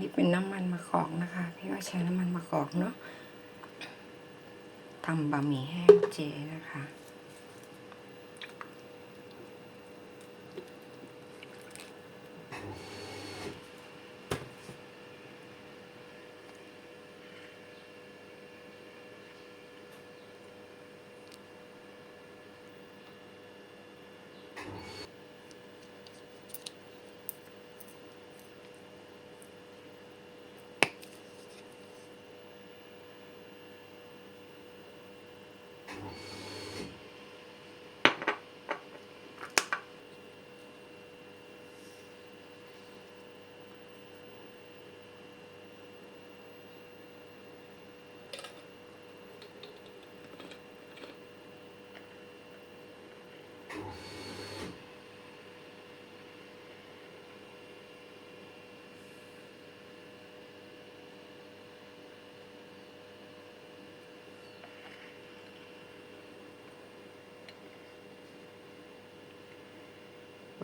นี่เป็นน้ำมันมะกอกนะคะ พี่ว่าใช้น้ำมันมะกอกเนาะทำบะหมี่แห้งเจนะคะ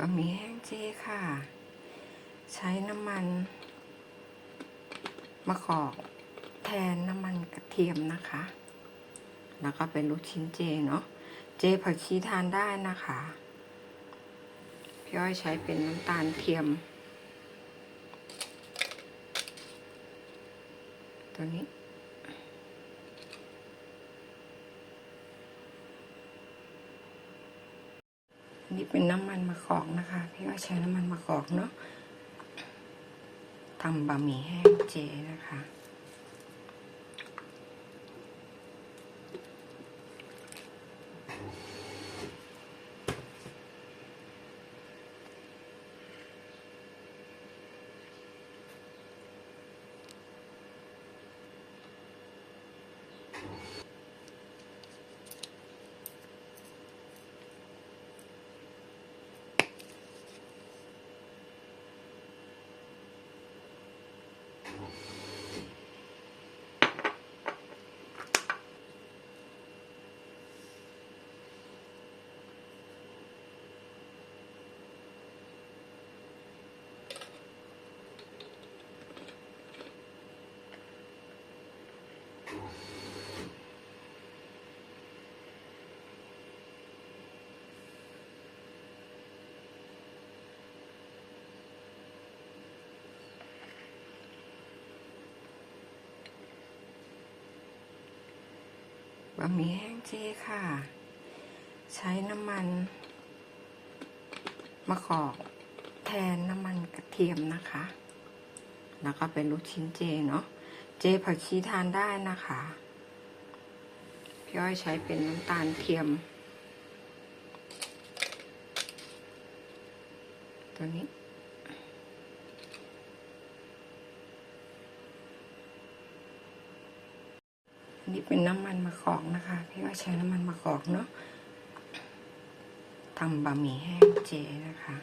บะหมี่แห้งเจค่ะ ใช้น้ำมัน มะกอกแทนน้ำมันกระเทียมนะคะ แล้วก็เป็นลูกชิ้นเจเนาะเจผักชีทานได้นะคะพี่อ้อยใช้เป็นน้ำตาลเทียม ตัวนี้ นี่เป็นน้ำมันมะกอกนะคะ พี่ว่าใช้น้ำมันมะกอกเนาะทำบะหมี่แห้งเจนะคะ บะหมี่แห้งเจค่ะ ใช้น้ำมันมะกอกแทนน้ำมันกระเทียมนะคะ แล้วก็เป็นลูกชิ้นเจเนาะ เจผักชีทานได้นะคะ พี่อ้อยใช้เป็นน้ำตาลเทียม ตัวนี้ นี่เป็นน้ำมันมะกอกนะคะ พี่ว่าใช้น้ำมันมะกอกเนาะทำบะหมี่แห้งเจนะคะ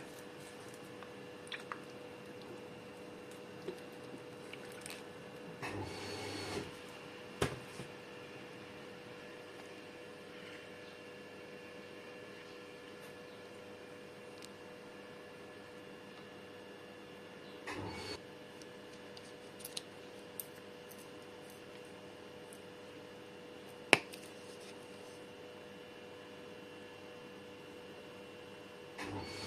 Oh.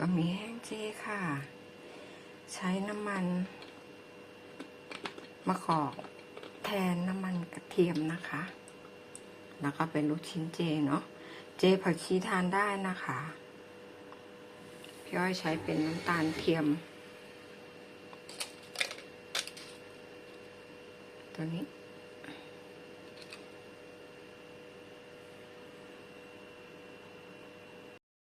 บะหมี่แห้งเจค่ะ ใช้น้ำมันมะกอกแทนน้ำมันกระเทียมนะคะ แล้วก็เป็นลูกชิ้นเจเนาะเจผักชีทานได้นะคะพี่อ้อยใช้เป็นน้ำตาลเทียม ตัวนี้